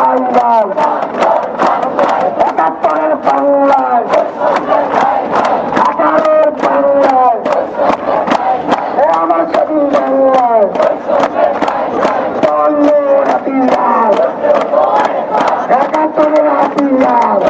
বাংলায় একাত্তরের বাংলায় আঠারোর বাংলায় ও আমার সেদিন বাংলায় একাত্তরের হাতিয়ার।